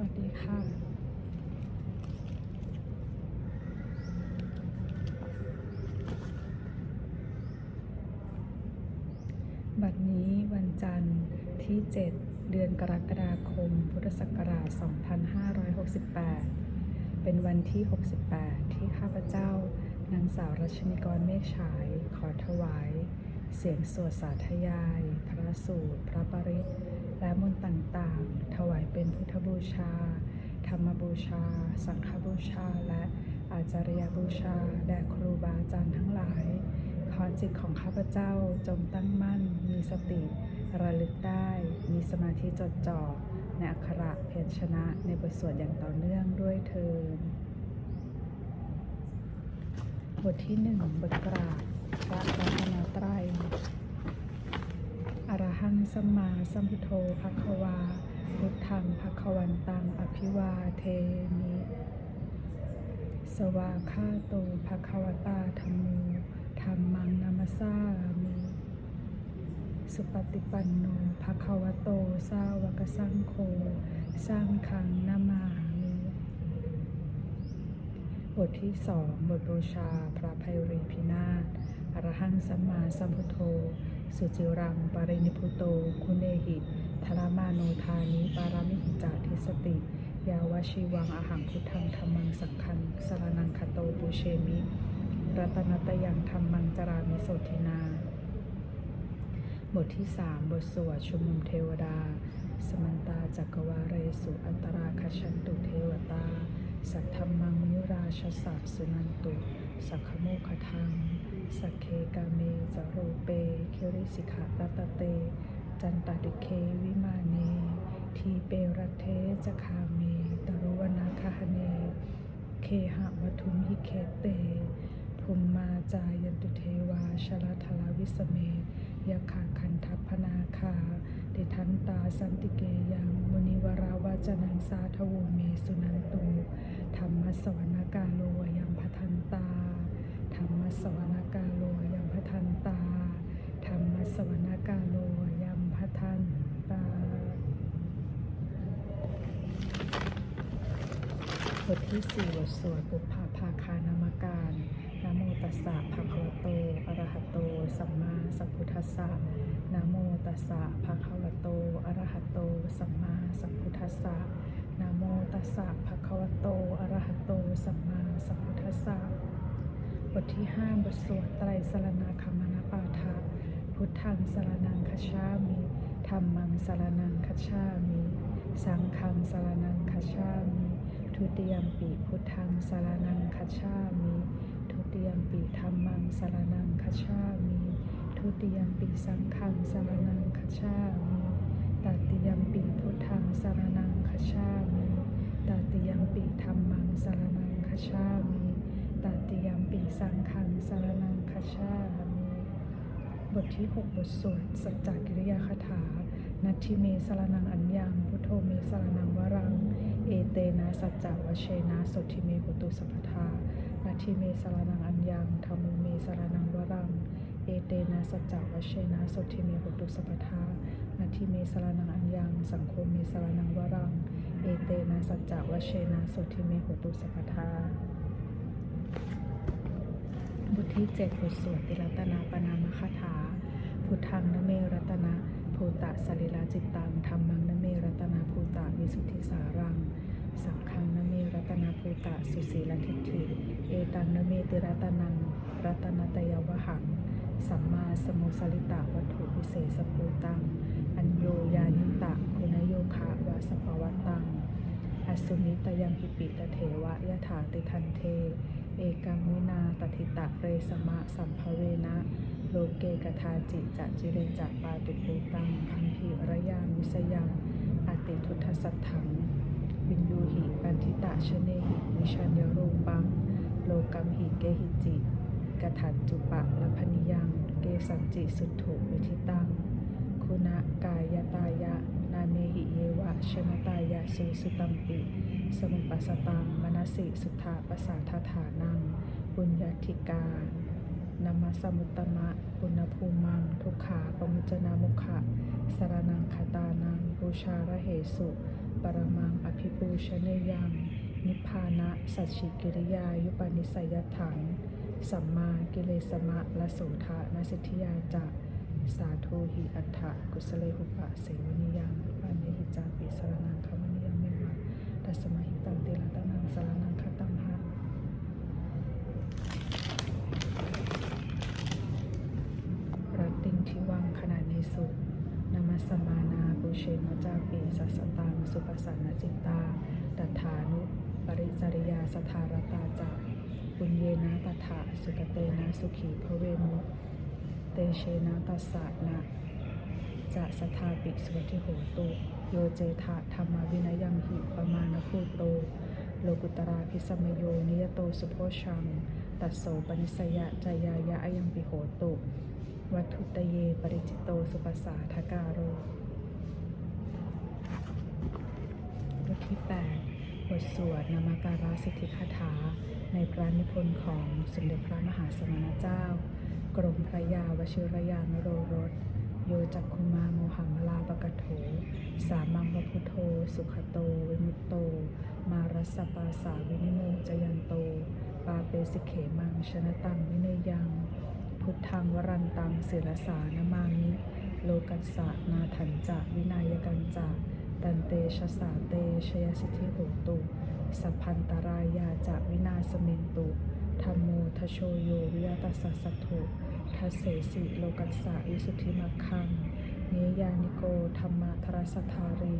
วัสดีค่ะ บัดนี้วันจันทร์ที่ 7 เดือนกรกฎาคม พุทธศักราช 2568 เป็นวันที่ 68 ที่ข้าพเจ้านางสาวรัชนิกรเมฆฉาย ขอถวาย เสียงสวดสาธยาย พระสูตร พระปริตร และมนต์ต่างๆ ถวายเป็นพุทธบูชา ธรรมบูชา สังฆบูชา และอาจารยบูชา แด่ครูบาอาจารย์ทั้งหลาย ขอจิตของข้าพเจ้าจงตั้งมั่น มีสติ ระลึกได้ มีสมาธิจดจ่อ ในอักขระเพยรชนะในบทสวดอย่างต่อเนื่องด้วยเทินบทที่หนึ่งบทกราบพระรัตนตรัย หังสัมมาสัมพุทโธภควาพุทธังภควันตังอภิวาเทมิ สวาคาโตภควตาธรรมโมธรรมังนามัสสามิ สุปฏิปันโนภควโตสาวกสังโฆสร้างคังนามามิบทที่สองบทบูชาพระภัยรีพินาศอรหังสัมมาสัมพุทโธ สุจิรัง ปารินิพุโต คุเนหิธรมาโนทานิปารามิหิจาทิสติ ยาวชีวังอาหังพุทธังธรรมังสังฆังสรนังคโตปุเชมิ รัตนตยังธรรมังจรามิโสทินา บทที่สามบทสวดชุมนุมเทวดา สมันตาจักรวาเรสุอันตราคชันตุเทวตา สัทธมมังมยุราชสัพสุนันตุ สักขโมคทัง สักเคกาเมจโรเปคิริสิกะรัตเต จันตติเควิมาเน ทีเปรัตเทจคาเมตรุวนาคหเน เคหะวัทุมหิเคเตภูมมาจายันตุเทวาชลทลาวิสเมยะขาคันทัพพนาคาเดทันตาสันติเกยังมุนิวราวาจนังสาทโวเมสุนันตุธรรมสวรรกาโลยังพทันตา ธรรมสวรร กาโลยังพทันตา ธรรมสวรรกาโลยังพทันตาบทที่สี่บทสวดบุพภาภาคานามการนะโมตัสสะภะคะวะโตอะระหะโต สัมมาสัมพุทธัสสะนะโมตัสสะภะคะวะโตอะระหะโต สัมมาสัมพุทธัสสะนะโมตัสสะภะคะวะโตอะระหะโต สัมมาสัมพุทธัสสะ บทที่ห้าบทสวดไตรสรณาคามนาปาทะพุทธังสรนังคชามิธรรมังสรนังคชามิ สังฆังสรนังคชามิ ทุติยมปีพุทธังสรนังคชามิ ทุติยมปีธรรมังสรนังคชามิ ทุติยมปีสังฆังสรนังคชามิตติยมปีพุทธังสรนังคชามิตติยมปีธรรมังสรนังคชาติ ปีสังฆังสารนังคชามิบทที่ 6 บทสวดสัจจกิริยาคาถา นัตถิเมสารนังอัญญัง พุทโธเมสารนังวรัง เอเตนะสัจจวเชนะสทิเมหุตุสัพพทานัตถิเมสารนังอัญญังธรรมเมสารนังวรัง เอเตนะสัจจวเชนะสทิเมหุตุสัพพทานัตถิเมสารนังอัญญัง สังโฆเมสารนังวรัง เอเตนะสัจจวเชนะสทิเมหุตุสัพพทา บทที่7บทสวดติรัตนาปนามคาถา พุทธังนเมรัตนะภูตะสริลาจิตตังธรรมังนเมรัตนาภูตะวิสุทธิสารัง สังฆังนเมรัตนาภูตะสุสีลทิฏฐิเอตังนเมติรัตนัง รัตนตยวหัง สัมมาสมุสลิตะวัตถุวิเศษภูตัง อัญโยยานิตะคุณโยคะวาสภวัตตังอสุนิตยังพิปิตเถวะยะถาติทันเท เอกังวินาตถิตะเรสมะสัมภเวนะ โลเกกทาจิจะจิเรจะปาตุปูตังคัมภีระยามิสยังอติทุทธสัทถังวินยูหิปันทิตะชเนหิวิชัญญรูปัง โลกัมหิเกหิจิกถันจุปะละพนิยัง เกสังจิสุถุวิทิตัง คุณะกายตายะ นาเมหิเยวะชนตายะสุสุตัมปิ สมุปสตังมนสิสุทธาปสาทฐานังปุญญาธิกานามาสมุตตมะปุณภูมัง ทุกขาปมุจนามุขะสารนังคตานังบูชาระเหสุ ปรมังอภิปูชเนยัง นิพพานะสัจฉิกิริยายุปนิสัยถัง สัมมากิเลสมะละโสธานสิทธิยาจะ สาธุหิอัฏฐกุสเลหุปะเสวนิยังปานิหิจาปิสรนังคามนิยังเมวะตั สมาหิตังเตระตะนังสรนังคตัมหะรัตติงทิวังขณะในสุดนามัสมานาปุเชนวจาปีสัสสตังสุปสันนจิตตาดัฏฐานุปริจริยาสทารตาจะปุญเยนะตถาสุกเตนะสุขีพระเวมุเตเชนะตัสสะนะ จะสทาปิสวัติโหตุโยเจทะธรรมวินยังหิปมาณพูโต โลกุตราพิสมโยนิยโตสุโพชัง ตัสโสปนิสยะจายายะอยังปิโหตุ วัตถุตเยปริจิตโตสุปัสสาทการโรบทที่ 8 บทสวดนามาการาสิทธิคาถา ในพระนิพนธ์ของสมเด็จพระมหาสมณเจ้า กรมพระยาวชิรยานโรรส โยจักคุมาโมหัมมลาปกโถ สามังวพุทโธ สุขโต วิมุตโต มารัสสปาสาวินิโมจยันโต ปาเปสิเขมังชนะตังวิเนยัง พุทธังวรันตังศิรสานมามิ โลกัสสะนาถันจะวินายกันจะตันเตชะสาเตชยสิทธิโหตุ สัพพันตรายาจะวินาสเมนตุธรรมโมทโชโยวิยตัสสะสัทโธ ทัสเสสิโลกัสสะวิสุทธิมัคคังเนยานิโกธรรมทรสทารี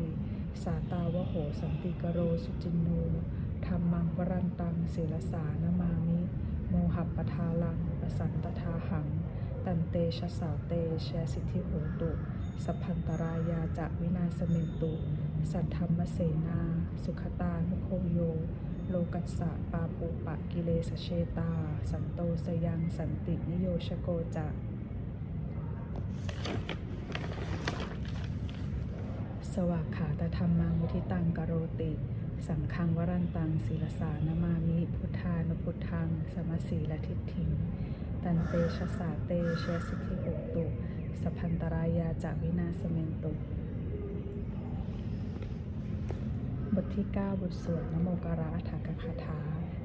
สาตาวโหสันติกโรสุจินโนธรรมังวรันตังศิลสานามามิ โมหัปปทาลังปสันตทาหัง ตันเตชะสาเตเชสิทธิโหตุสัพพันตรายาจะวินาสเมนตุ สัทธรรมเสนา สุขตานุโคโย โลกัสสะปาปุปะกิเลสเชตา สันโตสยังสันตินิโยชโกจะสวากขาตธรรมังวุทิตังกโรติ สังฆังวรันตังศีลสานามามิ พุทธานุพุทธัง สมสีละทิฏฐิตันเตชะสาเตเชสิทธิโหตุสพพันตรายาจาวินาสเมนตุ บทที่ 9 บทสวดนโมกระอัฏฐกคาถา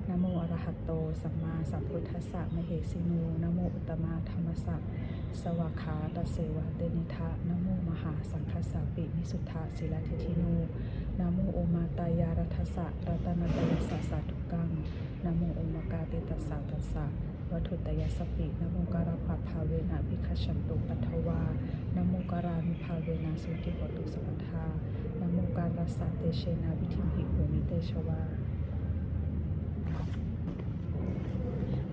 นโมอรหัตโต สัมมาสัมพุทธัสสะมเหสินูนโมอุตมาธรรมสัพสวาขาตเสวะเตนิทะนโมมหาสังคสาปิมิสุทธาศิลทิทินูนโมโอมาตายารัทสะรัตนตยสสสาธุกังนโมโอมกาติตัสสะตัสสะวัตถุตยสปินโมการะปัพพาเวนะวิคชันตุปัทวานโมการามิภาเวนะสุติโหตุสัพทา มการัสสะเตเชนะวิธิมหิโหมิเตชวา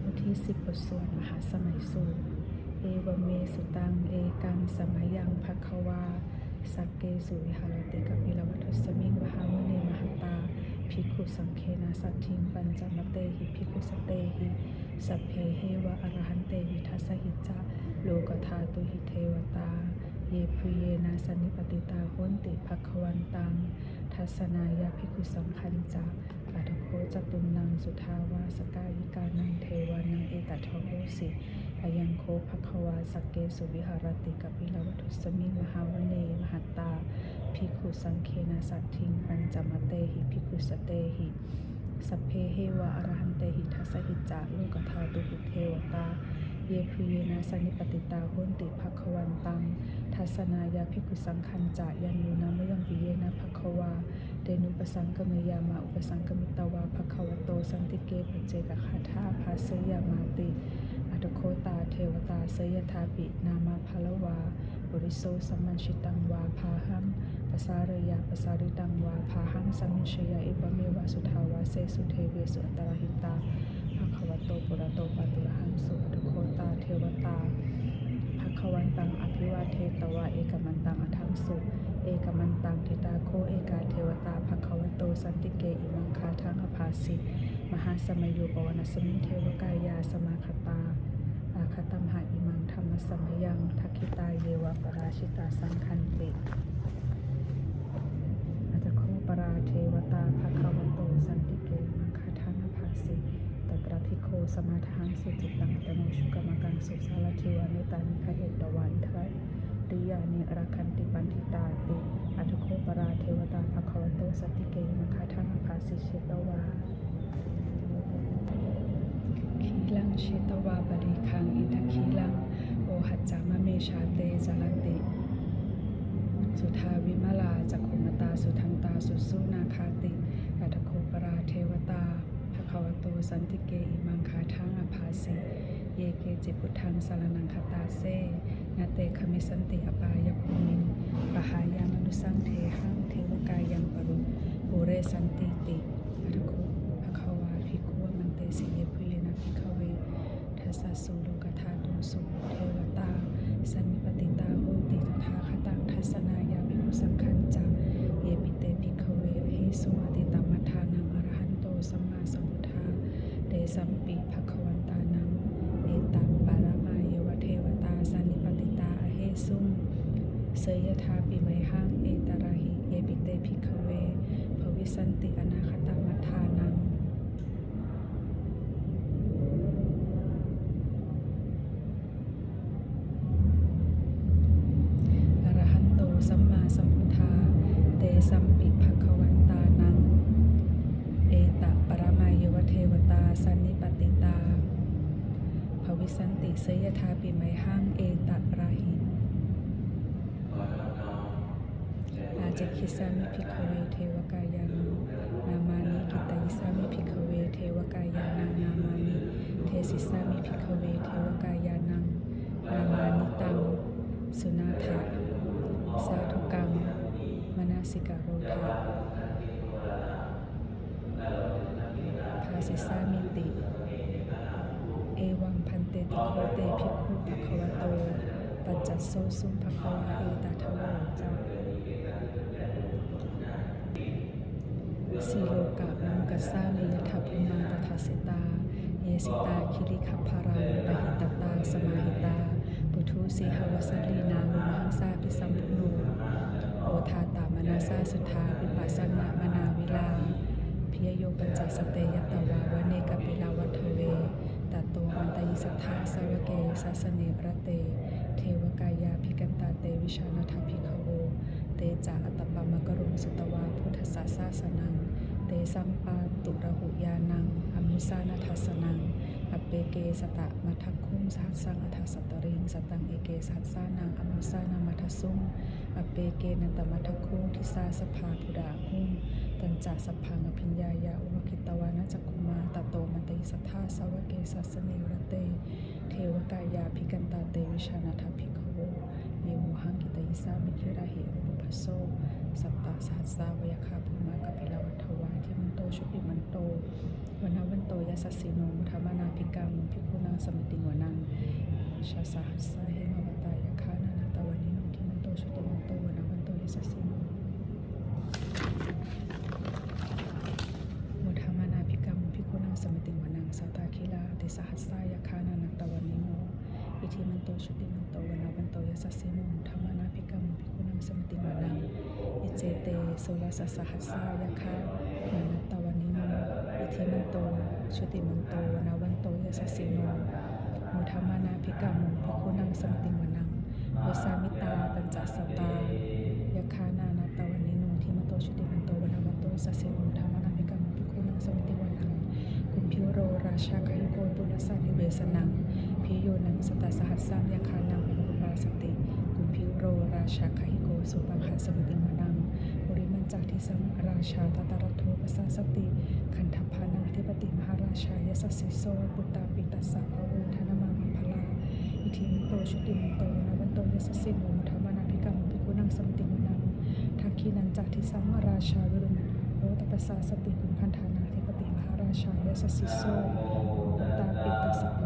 บทที่สิบบทสวดมหาสมัยสูตร เอวเมสุตัง เอกังสมัยยังภควา สักเกสุวิหารติกปิลวัทสมิงมหามเนมหตาภิกขุสังเคนะสัตถิงปัญจมเตหิภิกขุสเตหิสัพเพเฮวะอรหันเตหิทัสสหิจาโลกธาตุหิเทวตา เยพุเยนาสนิปติตาโหนติภควันตัง ทัศนายาภิกขุสังคัญจาอัตโคจตุนังสุทาวาสกายิกานังเทวานังเอตัทโหสิอายังโคภควาสเกสุวิหารติกปิลวัตุสมิมหาวเนมหัตตาภิกขุสังเคนะสัตถิงปัญจมเตหิภิกขุสเตหิสัพเพเฮวะอรหันเตหิทัสหิจาโลกธาตุหิเทวตา เยพุเยนะสนิปติตาโหนติภควันตังทัศนายาภิกุสังคัญจายันยูนามยังปิเยนะภควาเดนุปสังกเมยามาอุปสังกมิตวาภควโตสันติเกปเจกคาถาภาสยามาติอัตโคตาเทวตาเสยทาปินามาภาลวาบริโซสัมมันชิตังวาพาหังปสารยาปสาริตังวาพาหังสัมมิชยาเอวเมวะสุทาวาเสสุเทเวสุอัตตรหิตา โตปุระโตปตุระหังสุอัตโคตาเทวตาภควันตังอภิวาเทตวะเอกมันตังอทังสุเอกมันตังทิตาโคเอกาเทวตาภควโตสันติเกอิมังคาทังอภาสิมหาสมัยโยปวนาสมิเทวกายาสมาคตาอาคตัมหาอิมังธรรมสมยังทักขิตาเยวะปราชิตาสังคันติอาจจะโคปราเทวตาภควโตสันติ ระพิโคสมาทังสุจิตตังตโนชุกรรมกังสุสารทิวานิตานิคเหตวาอินทรายติยานิรักขันติปันทิตาติอัตุโคปราเทวตาภควโตสตติเกมคาทังภาสิเชตวาคีลังเชตวาบริคังอิทคีลังโอหัจจามะเมชาเตจารันติ สุทาวิมาลาจักขุมตาสุทันตาสุสุนาคาติอัตโคปราเทวตาภควโต สันติเกอิมังคาทังอภาสิเยเกจิพุทธังสารนังคตาเซนาเตคมิสันติอปายภูมิปหายามนุสังเทหังเทวกายังปรุปุเรสันติติอัตโคภควาภิกขุมันเตสิเยพุเยนะภิกขเวทัสสะสุโลกธาตุสุเทวตาสันิปติตาโหติตถาคตังทัสนายาภิกุสังขันจาเยปิเตภิกขเวเฮสุอติตัมมัฏฐานังอรหันโตสัมมาสัมพุทธาเต สัมปิภควันตานังเอตัมปารมาเยวเทวตาสันนิปติตาอเฮสุงเสยทาปิไมหังเอตระหิเยปิเตภิกเวภวิสันติอนาคตมัฏฐานังอรหันโตสัมมาสัมพุทธาเตสัมปิ วิสันติเสยทาปิไมหังเอตะราหิอาจคิสามิภิกเวเทวกายานังนามานิกิตายิสามิภิกเวเทวกายานังนามานิเทสิสามิภิกเวเทวกายานังนามานิตังสุนาถะสาธุกังมนาสิกาโรธาภาสิสามิติ เอวัง ตติโคเตภิกขุภควโต ปัจจัสโซสุภควาเอตทโวจาสีโลกะนังกัสสามิยทัพพุมาตถาสิตา เยสิตาคิริขัพพารังปหิตตาสมาหิตา ปุถุสีหวสลีนานุมหังสาพิสัมพุโนโอทาตามนาซาสุทาวิปัสสนามนาวิลาพิยโยปัญจสเตยตวาวเนกปิลาวัทเว ตัตโตมันตยิสัทธาสวเกสัสเนระเต เทวกายาภิกันตาเตวิชานาทภิกขโว เตจาอัตตปามกรุงสุตวาพุทธสาสาสนัง เตสัมปาตุระหุยานังอมุสานาทัสนังอเปเกสตะมัทคุงสัสังอัทสัตตริงสตังเอเกสัสานังอมุสานามัทสุงอเปเกนันตมัทคุงทิสาสภาพุดาหุงตัญจาสพังอภิญญายาอุ สัทธาสาวเกสัสเนรเต เทวกายาภิกันตาเตวิชานาทภิกขโวเยโมหังกิตยิสามิคิราหิรุปปัสโซ สัตตาสหัสสาวยคาภูมากปิลาวัฏวาทิมันโตชุติมันโตวันนาวันโตยัสสิโนมุธามานาภิกรรมภิกขุนางสมิติงวนังชาสาหัสสาเหมวตายคานานาตาวันนิโนทิมันโตชุติมันโตวันนาวันโตยสสสิโนมุทามานาภิกังภิกขุนางสมิติงวนังสัตตาคิลาติสหัสสายคานานาตาวันนิโน อิทิมันโตชุติมันโตวันนาวันโตยั สสสิโนธรรมนาภิกรรมภิกุนังสมติวานังอิเจเตโสลัสสหัสสายาคานานัตตวันนิโนอิทิมันโตชุติมันโตวนาวันโตยัสสิโนมุธรรมนาภิกรรมภิกุนังสมติวานังเวสามิตาปัญจสตายาคานานตวันนิโนทิมันโตชุติมันโตวนาวันโตยัสสิโนธรรมนาภิกรรมภิกุนังสมติวานังกุมพิโรราชาคยุโกปุณสานิเวสนังพิโยนังสตสหัสสามยาคานัง สติ กุมพิวโร ราชาคหิโกสุปังคาสมติวนังบริมันจากทิสัมราชาตตารโทปัสาสติขันธพานังอธิปติมหาราชายสสสิโซบุตตาปิตัสสะพะโวธนมามิพลา อิทิมันโตชุติมันโตนาวันโตยสสสิโนมุธรรมานาภิกรรมภิกุนังสมติวนังทักขีนันจากทิสัมราชาวิรุณโอตปสาสติกุมพันธานาธิปติมหาราชายสสสิโซบุตตาปิตัสสะ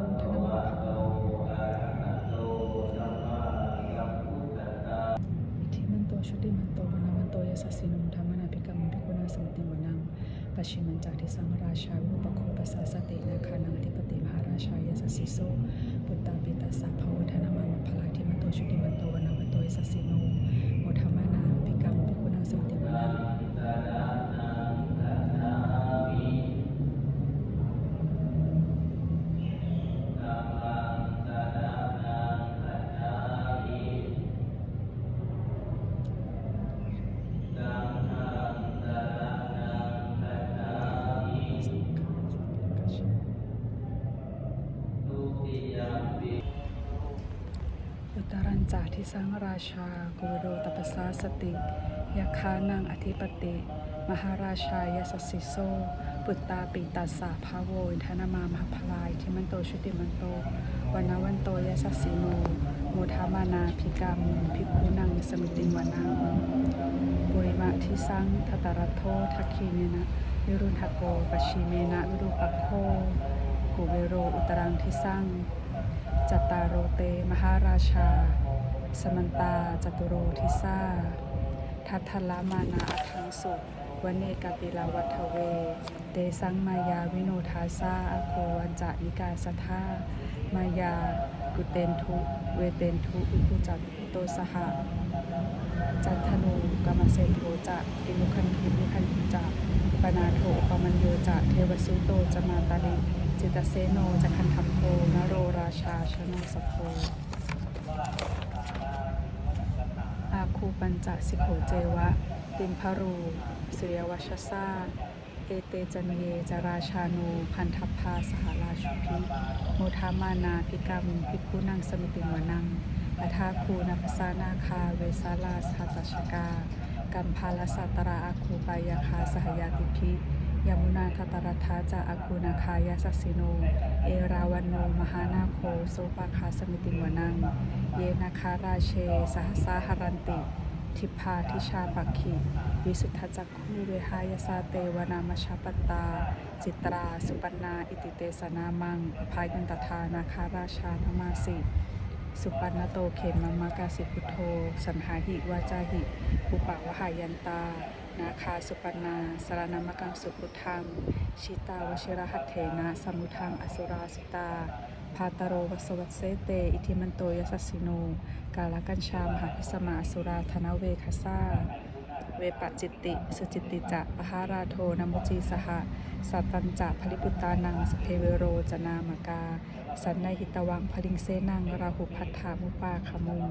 สสสินุมธรรมนาภิกรรมภิกุณาสมติมนังปชิมันจากทิสังราชาวุปโคปัสสาสตินาคานังทิปติมหาราชายสสสิโซปุตตาปิตาสสะภาวธนามาพลาทิมโตชุติมันโตวนาวันโตยสสสิโน ราชากุโรตปสสาสติยคานังอธิปติ มหาราชายสสสิโซ ปุตตาปิตัสสะภาโวอินทนามามหพลายทิมันโตชุติมันโตวันวันโตยสสสิโนโมทามานาภิกามุภิกุนังสมิติงวานังปุริมาทิสังทัตรัตโททักคีเนนะวิรุณทโกปชีเมนะวิรูปัคโคกุเวโรอุตรังทิสังจัตตารโรเต มหาราชา สมันตาจตุโรทิสาทัทธละมานาอัทังสุวเนกาปิลาวัทเว เตสังมายาวิโนทาซาอโควันจะนิกาสทามายากุเตนทุเวเตนทุอุคุจักโตสหะจันทนูกามเซโทจะอินุคันทุนิคันทุจะปนาโทปมัญโยจะเทวสุโตจมาตาลิจิตเสโนจะคันทัมโพนโรราชาชโนสโพ อาคูปัญจสิโขเจวะ ติมพารู สุยวัชซาเอเตจันเยจราชานูพันทัพพาสหราชุพิโมทามานาพิกามุพิกุนังสมิติงวนังอัทาคูนัพสานาคาเวสาลาสหัตชกา กัมพาลสัตระอาคูปายาคาสหยาติพิ ยมุนาคตรัฐาจาอาคูนาคายาสสิโน เอราวันโน มหานาโคโสปาคาสมิติวนัง เยนาคาราเช สหสาหรันติ ทิพาทิชาปักขิวิสุทธจักคูเวหายสาเตวนามชาปตา จิตรา สุปันนา อิติเตสนามังภายันตทานาคาราชานมาสิสุปันนโตเขมมมากาสิพุโธสันหาหิวาจาหิ อุปาวหายันตา นาคาสุปันนาสารณมกังสุพุทธังชิตาวชิรหัตเถนะสมุทังอสุราสิตาพาตโรวสวัสเสเต อิทิมันโตยสัสสิโน กาลกัญชามหาพิสมาอสุราธนเวคาซาเวปจิตติ สจิตติจะปหาราโทนมุจีสหะสัตตัญจะพลิปุตานังสเพเวโรจนามกา สันในหิตวังพลิงเซนังราหุพัทธามุปาขมุง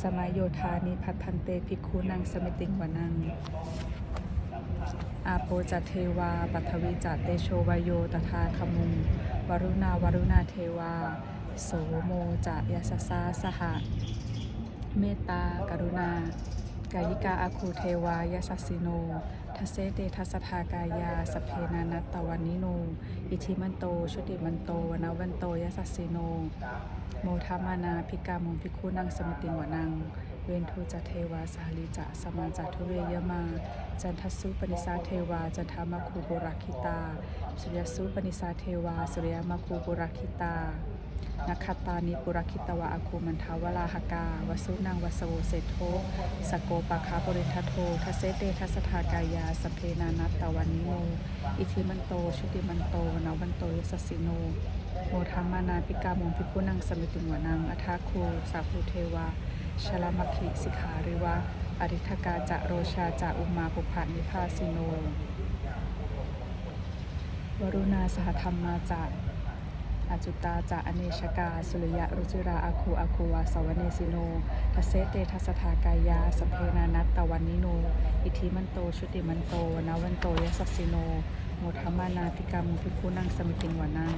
สมายโยธานิพัทันเตภิกขุนังสมิติงวนัง อาโปจัตเทวา ปัทวีจัตเตโชวายโย ตถาคมุงวรุณาวรุณาเทวา โสโมจะยสสาสหะ เมตตา กรุณา กายิกาอาคูเทวายสัสสิโนทัสเตทัสทากายา สเพนานัตตวันนิโน อิทิมันโต ชุติมันโตวนวันโตยสัสสิโน โมทามานาพิกามุงพิคุนังสมติงวนัง เวนทูจเทวาสาลิจะสมาจัทุเวยมา จันทสุปนิสาเทวาจันทามคูบุราคิตา สุริยสุปนิสาเทวา สุริยมคูบุราคิตานักขตานิปุรคิตวะอาคูมันทาวลาหกาวสุนังวสโวเศโทสโกปะคาบริทัโททัเซเตทัสทากายาสเพนานัตตวันนิโน อิทิมันโต ชุติมันโตวนวันโตยสสสิโน โมทัมมานาพิกามงพิคุนังสมิติงวนังอัทาคูสาภูเทวา ชลมัคคิสิกขาหริวะอริทกาจะโรชาจะอุมาภุพานิพาสิโน วรุณาสหธรรมมาจะอาจุตาจะอเนชกา สุริยะรุจิราอาคูอาคูวาสวเนสิโนทัสเซเตทัสทากายา สเพนานัตตวันนิโน อิทิมันโต ชุติมันโตวนวันโตยสัสสิโนโมทมมานาพิกรรมพิคุนังสมิติงวานัง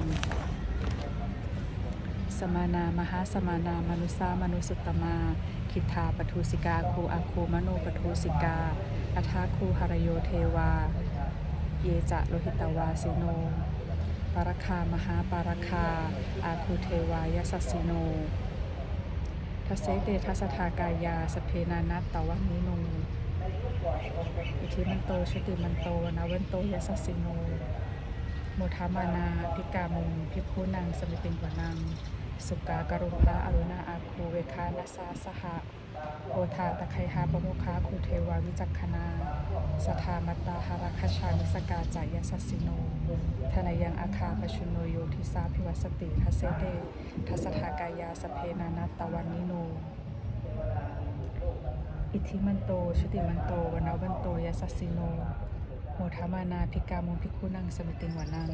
สมานามหาสมานามนุสามนุสุตมา คิทาปทุสิกาคูอาคูมโนปทุสิกาอัทาคูหรโยเทวา เยจะโลหิตวาสิโน ปารคามหาปารคา อาคูเทวายสัสสิโนทัสเซเตทัสทากายาสเพนานัตตวันนิโนอิทิมันโตชติมันโตวนวันโตยสัสสิโนโมทามานาพิกามุงพิคุนังสมิติงวนัง สุกากรุภาอรุณาอาคูเวคานาสาสหะโอทาตะไคหาปโมุขาคูเทวาวิจักขณาสทามัตตาหาราคชานิสกาจายสัสสิโนทนายังอาคาปชุนโนโยทิสาพิวัสติทัสเซเตทัสทากายาสเพนานัตตวันนิโนอิทธิมันโตชุติมันโตวันวันโตยสัสสิโนโมทามานาพิกามุพิคุนังสมิติงวานัง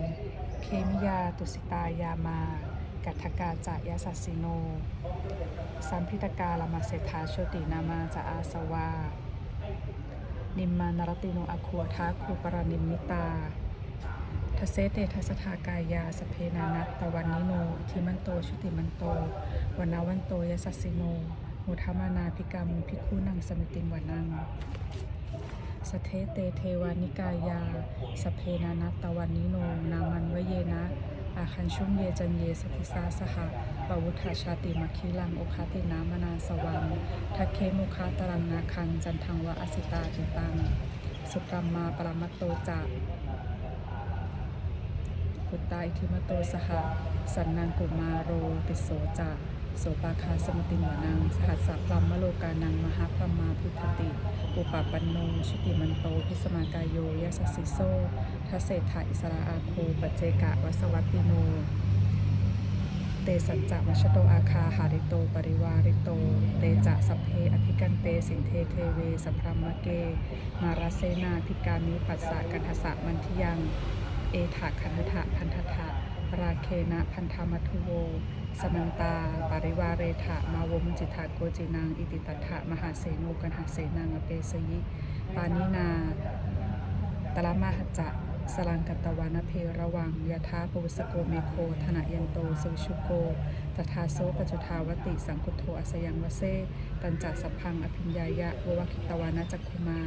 เคมิยาตุสิตายามา กัทกาจะยสัสสิโน สัมพิตกาลมาเศรษฐาโชตินามาจะอาสวา นิมมานรติโนอคัวทาคูปรานิมมิตาทเสเตทัสทากายาสเพนานัตตวันนิโนทิมันโตชุติมันโตวันนาวันโตยสัสสิโนโหุธมานาภิกามุภิกขุนังสมิติงวานังสเทเตเทวานิกายา สเพนานัตตวันนิโน นามันวเยนะ อาคันชุ่มเยจันเยสติสาสหะปวุฒาชาติมัคคิลังโอคาตินามนาสวังทักเคมุคาตรังนาคังจันทังวะอสิตาติตัง สุกรรมมาปรมัตโตจะกุตตาอิทิมโตสหะสันนังกุมาโรติโสจะ โสปาคาสมติวานัง สหัสสะพรัมมโลกานัง มหาพรมาพุทธติ อุปปันโน ชุติมันโต พิสมากายโยยสสสิโซทัสเศรษฐาอิสราอาโคปัจเจกะวัสวัตติโน เตสัจจะมัชโตอาคาหาริโต ปริวาริโต เตจะสัพเพอภิกันเต สินเทเทเว สัพพรมเก มาราเซนาภิกามิปัสสะกันทสะมันทิยัง เอถาคันทะพันธทะราเคนะพันธามัทุโว สมันตา ปริวาเรถะ มาวมุจิตาโกจินังอิติตัทะมหาเสโนกันหาเสนังอเปสยิ ปานินา ตละมหจะสลังกัตวานเพระวังยะทาปุสโกเมโค ธนะยันโตสุชุโกตถาโซปจุทาวติ สังคุโทอสยังวเซ ตัญจสัพพังอภิญญายะววคิตวานาจักคุมา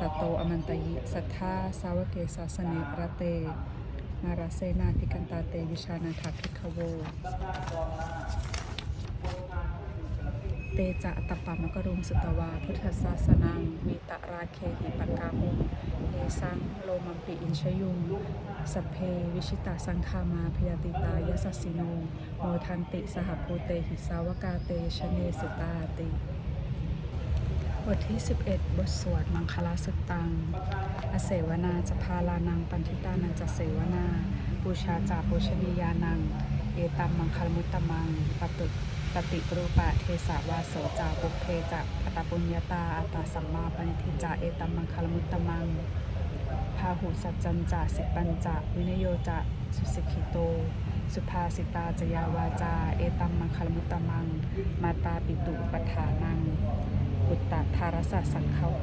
ตโตอมันตยิ สัทธาสาวเกสาสเนระเต นาราเซนาภิกันตาเตวิชานาถาภิกขโว เตจะอัตปามกรุงสุตวา พุทธศาสนังมีตะราเคหิปกามุงเนสังโลมัมปิอินชยุงสัพเพวิชิตาสังคามาพยาติตายสัสสิโนโมทันติสหโพเตหิสาวกาเตชเนสตาติ บทที่ 11 บทสวดมังคลาสุตัง อเสวนาจะพาลานังปันทิตานันจะเสวนาบูชาจาโภชนียานัง เอตัมมังคลมุตตมังปตุปฏิปรูปะเทสาวาโสจาปุเพจะปตปุญญาตาอัตาสัมมาปณิทิจาเอตัมมังคลมุตตมังพาหุสัจจันจะสิปัญจะวินโยจะสุสิกิโต สุภาสิตาจยาวาจา เอตัมมังคลมุตตมัง มาตาปิตุปทานัง บุตตะทารสะสังคโห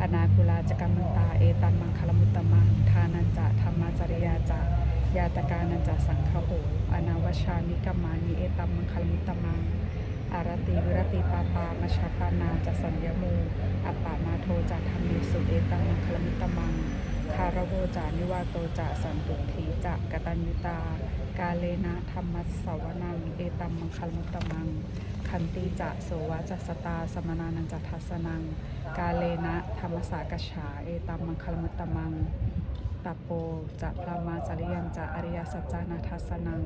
อนาคุลาจกรรมันตา เอตัมมังคลมุตตมังทานันจะธรรมจริยาจะยาตกานันจะสังคโหอนาวชานิกมมานิเอตัมมังคลมุตตมังอารติวิรติปาปามชาปานาจะสัญญโมอัปปามาโทจะธรรมิสุเอตังมังคลมิตมังคารโวจานิวาโตจะสันตุถีจะกตัญญุตา กาเลนะธรรมัสสวนังเอตัมมังคลมุตตมัง คันติจะโสวะจัสตาสมนานันจะทัสนัง กาเลนะธรรมสากฉาเอตัมมังคลมุตตมังตปโปจะพระมาจริยันจะอริยสัจจานาทัสนัง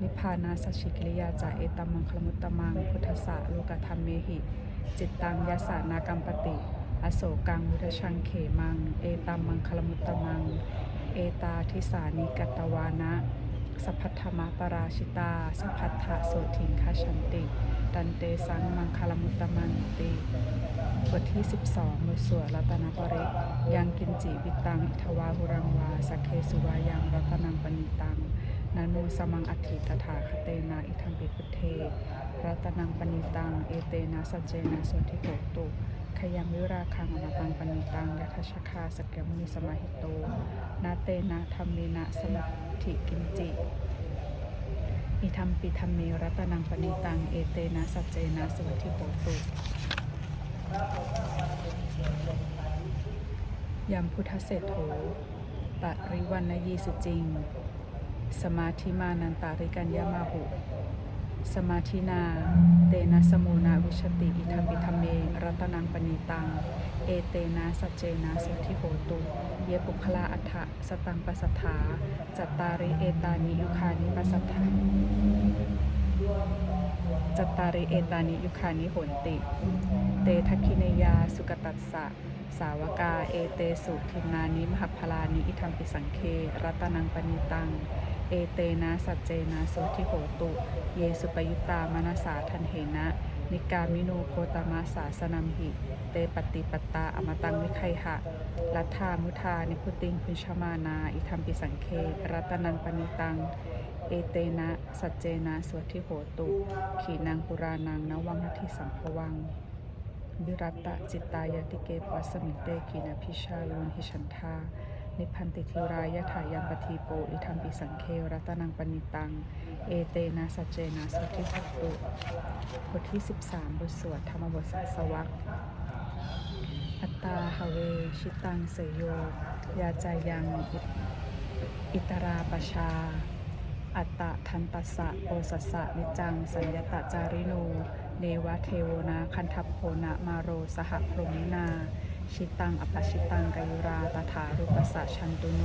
นิพพานาสัชชิกิริยาจาเอตัมมังคลมุตตมัง พุทธสะโลกธรรมเมหิ จิตตังยสานากัมปติ อโศกังมุทชังเขมัง เอตัมมังคลมุตตมัง เอตาทิสานิกัตวานะ สัพพัทธมปราชิตา สัพพัทธะโสทิงคาชันติ ตันเตสังมังคลมุตตมันติบทที่ 12บทสวดรัตนปริกยังกินจิวิตังอิทวาหุรังวาสักเคสุวายังรัตนังปณิตังนานุสมังอัฏฐิตถาคเตนะอิทัมปิพุเท รัตนังปณิตัง เอเตนะสัจเจนะโสทิโหตุ ขยังวิราคังอมตังปณิตังยัทชคาสเกมุนิสมาหิโต นาเตนะธรรมเมนะสมัติกินจิอิทัมปิธรรมเมรัตนังปณิตัง เอเตนะสัจเจนะสวัสทิโหตุยามพุทธเศรษโถปริวันนยีสุจริง สมาธิมานันตาริกัญญามาหุ สมาธินา เตนะสมุนาวิชติอิทัมปิธรรมเม รัตนังปณีตัง เอเตนะสัจเจนะสวัทิโหตุ เยปุคลาอัฏฐะสตังปัสสัทธาจัตตาริเอตานิยุคานิปัสสัทธาจัตตาริเอตานิยุคานิโหนติ เตทักขิเนยาสุกตัสสะ สาวกาเอเตสุทินานิมหัพพลานิอิทัมปิสังเค รัตนังปณิตัง เอเตนะสัจเจนะโสทิโหตุ เยสุปยุตตามนาสาทันเหนะ นิกามิโนโคตมาสาสนัมหิ เตปฏิปตตาอมตังวิไคหะลัทธามุทานิพุติงพุชมานา อิทัมปิสังเค รัตนังปณิตัง เอเตนะสัจเจนะสวทิโหตุ ขีนังปุรานังนวังนัตถิสัมภวังวิรัตตจิตตายติเกปัสมิเตกีนาพิชาลุนหิชันทา นิพพันติทิรายะถายัมปทีโปอิทัมปิสังเครัตนังปณิตัง เอเตนะสัจเจนะสุทิสัตุบทที่ 13 บทสวดธรรมบทสัสวักอัตตาหเว ชิตังเสยโย ยาจายังอิตราปชา อัตตะทันตสะโปสสะนิจัง สัญญตะจาริโน เนวะเทโวนาคันทัพโพนะมาโรสหพรมินา ชิตังอปัชิตังกายุราตถารุปสสะชันตุโน